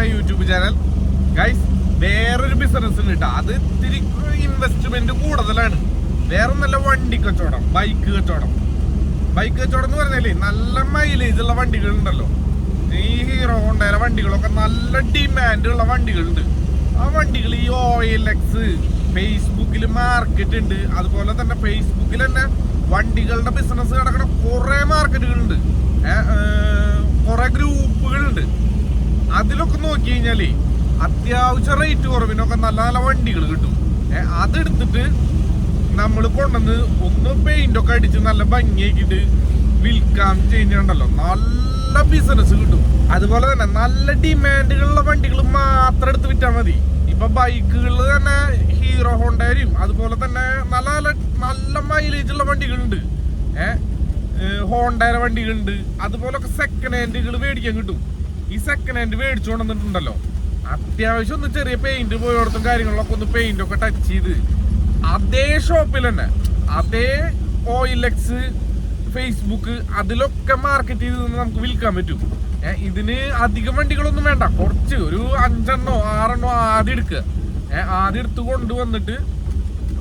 My YouTube channel guys വേറൊരു business ഉണ്ട് കേട്ടോ അത് ഇത്തിരി ഇൻവെസ്റ്റ്മെന്റ് കൂടുതലാണ്. വേറെ നല്ല വണ്ടി കച്ചവടം ബൈക്ക് കച്ചവടം. ബൈക്ക് കച്ചവടം എന്ന് പറഞ്ഞാലേ നല്ല മൈലേജ് ഉള്ള വണ്ടികൾ ഉണ്ടല്ലോ ഈ ഹീറോ ഹോണ്ടയുടെ വണ്ടികളൊക്കെ നല്ല ഡിമാൻഡ് ഉള്ള വണ്ടികളുണ്ട്. ആ വണ്ടികൾ ഈ ഓയിൽ എക്സ് ഫേസ്ബുക്കിൽ മാർക്കറ്റ് ഉണ്ട് അതുപോലെ തന്നെ ഫേസ്ബുക്കിൽ തന്നെ വണ്ടികളുടെ ബിസിനസ് നടക്കുന്ന കുറെ മാർക്കറ്റുകളുണ്ട് നോക്കി കഴിഞ്ഞാൽ അത്യാവശ്യം റേറ്റ് കുറവിനൊക്കെ നല്ല നല്ല വണ്ടികൾ കിട്ടും. അതെടുത്തിട്ട് നമ്മൾ കൊണ്ടുവന്ന് ഒന്ന് പെയിന്റ് ഒക്കെ അടിച്ച് നല്ല ഭംഗിയാക്കിയിട്ട് വിൽക്കാൻ ചെയ്യുന്നുണ്ടല്ലോ നല്ല ബിസിനസ് കിട്ടും. അതുപോലെ തന്നെ നല്ല ഡിമാൻഡുകളുള്ള വണ്ടികൾ മാത്രം എടുത്ത് വിറ്റാൽ മതി. ഇപ്പൊ ബൈക്കുകളിൽ തന്നെ ഹീറോ ഹോണ്ടായാലും അതുപോലെ തന്നെ നല്ല നല്ല നല്ല മൈലേജ് ഉള്ള വണ്ടികളുണ്ട്. ഏഹ് ഹോണ്ടയുടെ വണ്ടികളുണ്ട്. അതുപോലൊക്കെ സെക്കൻഡ് ഹാൻഡുകൾ മേടിക്കാൻ കിട്ടും. ഈ സെക്കൻഡ് ഹാൻഡ് മേടിച്ചു കൊണ്ടുവന്നിട്ടുണ്ടല്ലോ. അത്യാവശ്യം ഒന്ന് ചെറിയ പെയിന്റ് പോയോടത്തും കാര്യങ്ങളിലൊക്കെ ഒന്ന് പെയിന്റ് ഒക്കെ ടച്ച് ചെയ്ത്. അതേ ഷോപ്പിൽ തന്നെ അതേ ഓയിലെക്സ് ഫേസ്ബുക്ക് അതിലൊക്കെ മാർക്കറ്റ് ചെയ്ത് നമുക്ക് വിൽക്കാൻ പറ്റും. ഇതിന് അധികം വണ്ടികളൊന്നും വേണ്ട. കുറച്ച് ഒരു അഞ്ചെണ്ണോ ആറെണ്ണോ ആദ്യം എടുക്കുക ഏഹ് ആദ്യം എടുത്ത് കൊണ്ടുവന്നിട്ട്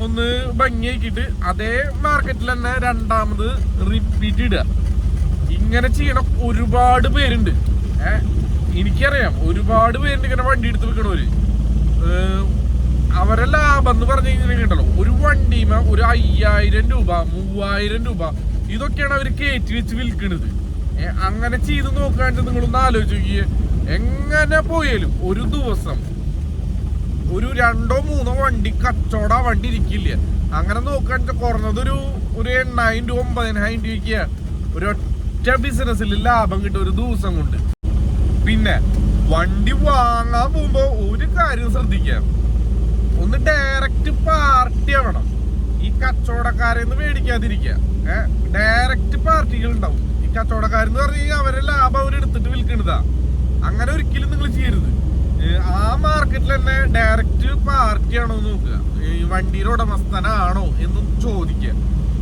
ഒന്ന് ഭംഗിയാക്കിയിട്ട് അതേ മാർക്കറ്റിൽ തന്നെ രണ്ടാമത് റിപ്പീറ്റ് ഇടുക. ഇങ്ങനെ ചെയ്യണം ഒരുപാട് പേരുണ്ട്. ഏ എനിക്കറിയാം. ഒരുപാട് പേരുണ്ട് ഇങ്ങനെ വണ്ടി എടുത്ത് വെക്കണവര് അവരെല്ലാം എന്ന് പറഞ്ഞു കഴിഞ്ഞിട്ടുണ്ടല്ലോ ഒരു വണ്ടിമ ഒരു അയ്യായിരം രൂപ മൂവായിരം രൂപ ഇതൊക്കെയാണ് അവർ കയറ്റി വെച്ച് വിൽക്കുന്നത് അങ്ങനെ ചെയ്ത് നോക്കാണ്ട് നിങ്ങളൊന്ന് ആലോചിച്ച് നോക്കിയേ. എങ്ങനെ പോയാലും ഒരു ദിവസം ഒരു രണ്ടോ മൂന്നോ വണ്ടി കച്ചവട വണ്ടി ഇരിക്കില്ല? അങ്ങനെ നോക്കാണ്ട് കുറഞ്ഞത് ഒരു എണ്ണായിരം രൂപ ഒമ്പതിനായിരം രൂപയ്ക്ക് ഒരൊറ്റ ബിസിനസ്സിൽ ലാഭം കിട്ടും ഒരു ദിവസം കൊണ്ട്. പിന്നെ വണ്ടി വാങ്ങാൻ പോകുമ്പോ ഒരു കാര്യം ശ്രദ്ധിക്കാം ഒന്ന് ഡയറക്റ്റ് പാർട്ടി ആവണം. ഈ കച്ചവടക്കാരെന്ന് മേടിക്കാതിരിക്കുക. ഏഹ് ഡയറക്റ്റ് പാർട്ടികൾ ഉണ്ടാവും. ഈ കച്ചവടക്കാരെന്ന് പറഞ്ഞു കഴിഞ്ഞാൽ അവരെ ലാഭം അവർ എടുത്തിട്ട് വിൽക്കണതാ അങ്ങനെ ഒരിക്കലും നിങ്ങൾ ചെയ്യരുത്. ആ മാർക്കറ്റിൽ തന്നെ ഡയറക്റ്റ് പാർട്ടി ആണോ എന്ന് നോക്കുക. ഈ വണ്ടിയുടെ ഉടമസ്ഥനാണോ എന്നും ചോദിക്കുക.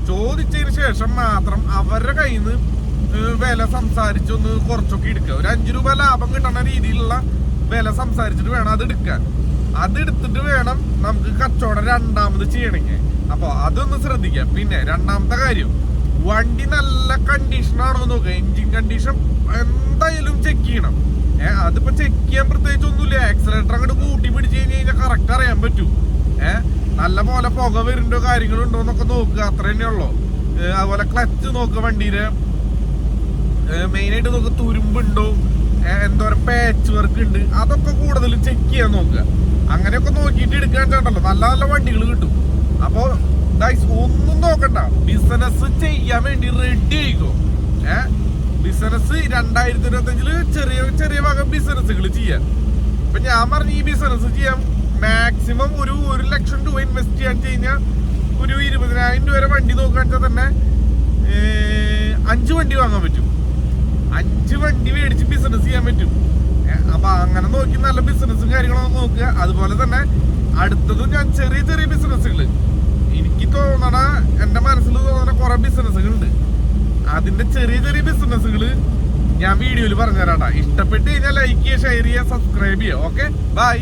ചോദിച്ചതിന് ശേഷം മാത്രം അവരുടെ കയ്യിൽ നിന്ന് വില സംസാരിച്ചൊന്ന് കുറച്ചൊക്കെ എടുക്കുക ഒരു അഞ്ചു രൂപ ലാഭം കിട്ടുന്ന രീതിയിലുള്ള വില സംസാരിച്ചിട്ട് വേണം അത് എടുക്കാൻ. അത് എടുത്തിട്ട് വേണം നമുക്ക് കച്ചവടം രണ്ടാമത് ചെയ്യണമെങ്കിൽ അപ്പൊ അതൊന്ന് ശ്രദ്ധിക്കാം. പിന്നെ രണ്ടാമത്തെ കാര്യം വണ്ടി നല്ല കണ്ടീഷനാണോ നോക്കുക എൻജിൻ കണ്ടീഷൻ എന്തായാലും ചെക്ക് ചെയ്യണം. ഏഹ് അതിപ്പോ ചെക്ക് ചെയ്യാൻ പ്രത്യേകിച്ച് ഒന്നുമില്ല. ആക്സിലേറ്റർ അങ്ങോട്ട് കൂട്ടി പിടിച്ച് കഴിഞ്ഞ് കഴിഞ്ഞാൽ കറക്റ്റ് അറിയാൻ പറ്റൂ. ഏഹ് നല്ല പോലെ പുക വരുന്നുണ്ടോ കാര്യങ്ങളുണ്ടോ എന്നൊക്കെ നോക്കുക അത്ര തന്നെയുള്ളൂ അതുപോലെ ക്ലച്ച് നോക്കുക വണ്ടിയുടെ മെയിൻ ആയിട്ട് നോക്കുക തുരുമ്പുണ്ടോ? എന്താ എന്തോരം പാച്ച് വർക്ക് ഉണ്ട്. അതൊക്കെ കൂടുതൽ ചെക്ക് ചെയ്യാൻ നോക്കുക. അങ്ങനെയൊക്കെ നോക്കിയിട്ട് എടുക്കാൻ ചേട്ടല്ലോ. നല്ല നല്ല വണ്ടികൾ കിട്ടും. അപ്പോൾ ഒന്നും നോക്കണ്ട. ബിസിനസ് ചെയ്യാൻ വേണ്ടി റെഡി ആയിക്കോ. ഏ ബിസിനസ് രണ്ടായിരത്തി ഇരുപത്തഞ്ചിൽ ചെറിയ ചെറിയ ഭാഗം ബിസിനസ്സുകൾ ചെയ്യാം ഇപ്പൊ ഞാൻ പറഞ്ഞ ഈ ബിസിനസ് ചെയ്യാൻ മാക്സിമം ഒരു ഒരു ലക്ഷം രൂപ ഇൻവെസ്റ്റ് ചെയ്യാൻ കഴിഞ്ഞാൽ ഒരു ഇരുപതിനായിരം രൂപ വരെ വണ്ടി നോക്കാച്ചാൽ തന്നെ അഞ്ച് വണ്ടി വാങ്ങാൻ പറ്റും. അഞ്ച് വണ്ടി മേടിച്ച് ബിസിനസ് ചെയ്യാൻ പറ്റും. അപ്പൊ അങ്ങനെ നോക്കി നല്ല ബിസിനസ്സും കാര്യങ്ങളൊക്കെ നോക്കുക. അതുപോലെ തന്നെ അടുത്തതും ഞാൻ ചെറിയ ചെറിയ ബിസിനസ്സുകൾ എനിക്ക് തോന്നണ എന്റെ മനസ്സിൽ തോന്നണ കുറെ ബിസിനസ്സുകൾ ഉണ്ട് അതിന്റെ ചെറിയ ചെറിയ ബിസിനസ്സുകൾ ഞാൻ വീഡിയോയിൽ പറഞ്ഞുതരാട്ടാ. ഇഷ്ടപ്പെട്ട് കഴിഞ്ഞാൽ ലൈക്ക് ചെയ്യുക ഷെയർ ചെയ്യുക സബ്സ്ക്രൈബ് ചെയ്യുക. Okay bye